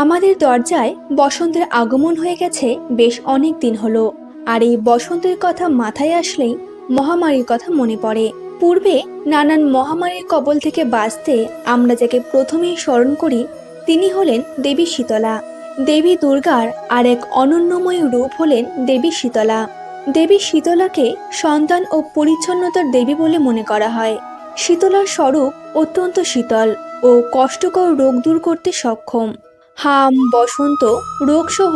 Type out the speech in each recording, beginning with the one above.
আমাদের দরজায় বসন্তের আগমন হয়ে গেছে বেশ অনেক দিন হলো, আর এই বসন্তের কথা মাথায় আসলেই মহামারীর কথা মনে পড়ে। পূর্বে নানান মহামারীর কবল থেকে বাঁচতে আমরা যাকে প্রথমেই স্মরণ করি, তিনি হলেন দেবী শীতলা। দেবী দুর্গার আর এক অনন্যময় রূপ হলেন দেবী শীতলা। দেবী শীতলাকে সন্তান ও পরিচ্ছন্নতার দেবী বলে মনে করা হয়। শীতলার স্বরূপ অত্যন্ত শীতল ও কষ্টকর রোগ দূর করতে সক্ষম। হাম, বসন্ত, রোগসহ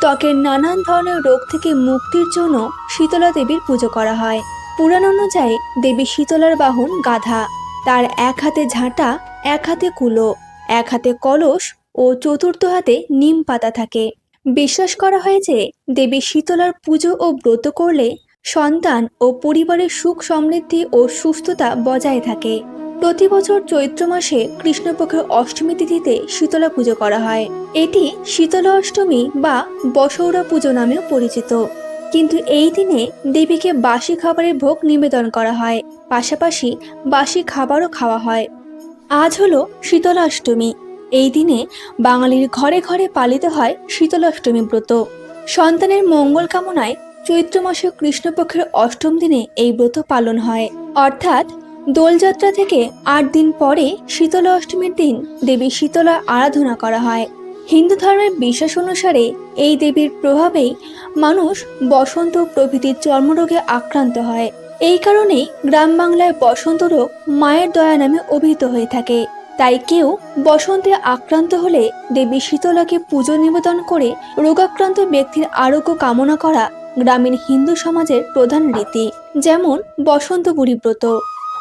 ত্বকের নানান ধরনের রোগ থেকে মুক্তির জন্য শীতলা দেবীর পুজো করা হয়। পুরাণ অনুযায়ী দেবী শীতলার বাহন গাধা। তার এক হাতে ঝাঁটা, এক হাতে কুলো, এক হাতে কলস ও চতুর্থ হাতে নিম পাতা থাকে। বিশ্বাস করা হয় যে দেবী শীতলার পুজো ও ব্রত করলে সন্তান ও পরিবারের সুখ সমৃদ্ধি ও সুস্থতা বজায় থাকে। প্রতি বছর চৈত্র মাসে কৃষ্ণপক্ষের অষ্টমী তিথিতে শীতলা পুজো করা হয়। এটি শীতলা অষ্টমী বা বসৌরা পুজো নামেও পরিচিত। কিন্তু এই দিনে দেবীকে বাসি খাবারের ভোগ নিবেদন করা হয়। পাশাপাশি বাসি খাবারও খাওয়া হয়। আজ হলো শীতলাষ্টমী। এই দিনে বাঙালির ঘরে ঘরে পালিত হয় শীতলাষ্টমী ব্রত। সন্তানের মঙ্গল কামনায় চৈত্র মাসের কৃষ্ণপক্ষের অষ্টম দিনে এই ব্রত পালন হয়। অর্থাৎ দোলযাত্রা থেকে আট দিন পরে শীতলা অষ্টমীর দিন দেবী শীতলা আরাধনা করা হয়। হিন্দু ধর্মের বিশ্বাস অনুসারে এই দেবীর প্রভাবেই মানুষ বসন্ত প্রভৃতি চর্মরোগে আক্রান্ত হয়। এই কারণেই গ্রাম বাংলায় বসন্ত রোগ মায়ের দয়া নামে অভিহিত হয়ে থাকে। তাই কেউ বসন্তে আক্রান্ত হলে দেবী শীতলাকে পুজো নিবেদন করে রোগাক্রান্ত ব্যক্তির আরোগ্য কামনা করা গ্রামীণ হিন্দু সমাজের প্রধান রীতি। যেমন বসন্ত বুড়ি ব্রত।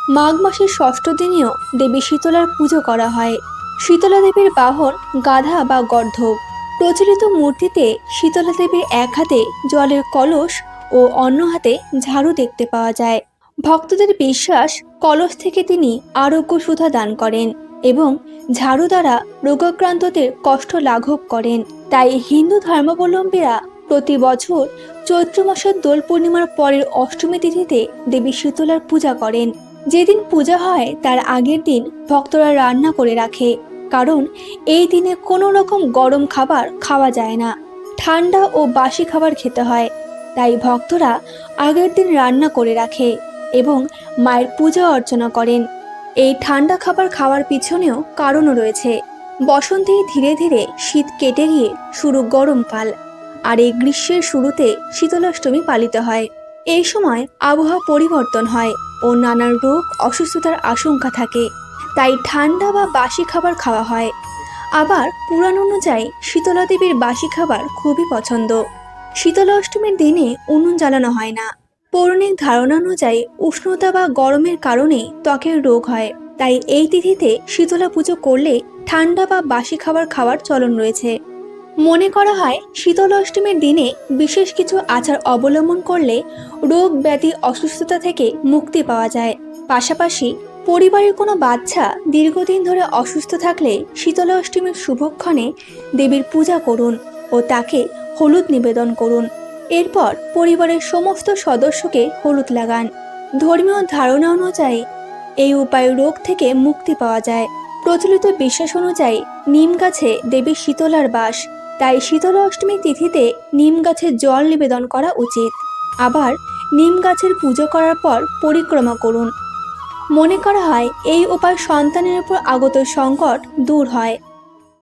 মাঘ মাসের ষষ্ঠ দিনেও দেবী শীতলার পুজো করা হয়। শীতলা দেবীর বাহন, গাধা বা গর্ধব প্রচলিত মূর্তিতে শীতলা দেবীর এক হাতে জলের কলস ও অন্য হাতে ঝাড়ু দেখতে পাওয়া যায়। ভক্তদের বিশ্বাস, কলস থেকে তিনি আরোগ্য সুধা দান করেন এবং ঝাড়ু দ্বারা রোগাক্রান্তদের কষ্ট লাঘব করেন। তাই হিন্দু ধর্মাবলম্বীরা প্রতি বছর চৈত্র মাসের দোল পূর্ণিমার পরের অষ্টমী তিথিতে দেবী শীতলার পূজা করেন। যেদিন পূজা হয়, তার আগের দিন ভক্তরা রান্না করে রাখে, কারণ এই দিনে কোনো রকম গরম খাবার খাওয়া যায় না। ঠান্ডা ও বাসি খাবার খেতে হয়, তাই ভক্তরা আগের দিন রান্না করে রাখে এবং মায়ের পূজা অর্চনা করেন। এই ঠান্ডা খাবার খাওয়ার পিছনেও কারণও রয়েছে। বসন্তেই ধীরে ধীরে শীত কেটে গিয়ে শুরু গরমকাল আর এই গ্রীষ্মের শুরুতে শীতলাষ্টমী পালিত হয়। এই সময় আবহাওয়া পরিবর্তন হয়। ও নানান রোগ, অসুস্থতার আশঙ্কা থাকে। তাই ঠান্ডা বা বাসি খাবার খাওয়া হয়। আবার পুরাণ অনুযায়ী শীতলা দেবীর বাসি খাবার খুবই পছন্দ। শীতলা অষ্টমীর দিনে উনুন জ্বালানো হয় না। পৌরাণিক ধারণা অনুযায়ী উষ্ণতা বা গরমের কারণে ত্বকের রোগ হয়। তাই এই তিথিতে শীতলা পুজো করলে ঠান্ডা বা বাসি খাবার খাওয়ার চলন রয়েছে। মনে করা হয় শীতল অষ্টমীর দিনে বিশেষ কিছু আচার অবলম্বন করলে রোগ ব্যাধি অসুস্থতা থেকে মুক্তি পাওয়া যায়। পাশাপাশি পরিবারের কোনো বাচ্চা দীর্ঘদিন ধরে অসুস্থ থাকলে শীতলা অষ্টমীর শুভক্ষণে দেবীর পূজা করুন ও তাকে হলুদ নিবেদন করুন। এরপর পরিবারের সমস্ত সদস্যকে হলুদ লাগান। ধর্মীয় ধারণা অনুযায়ী এই উপায়ে রোগ থেকে মুক্তি পাওয়া যায়। প্রচলিত বিশ্বাস অনুযায়ী নিম গাছে দেবী শীতলার বাস। তাই শীতলা অষ্টমী তিথিতে নিম গাছের জল নিবেদন করা উচিত। আবার নিম গাছের পুজো করার পর পরিক্রমা করুন। মনে করা হয়, এই উপায় সন্তানের উপর আগত সংকট দূর হয়।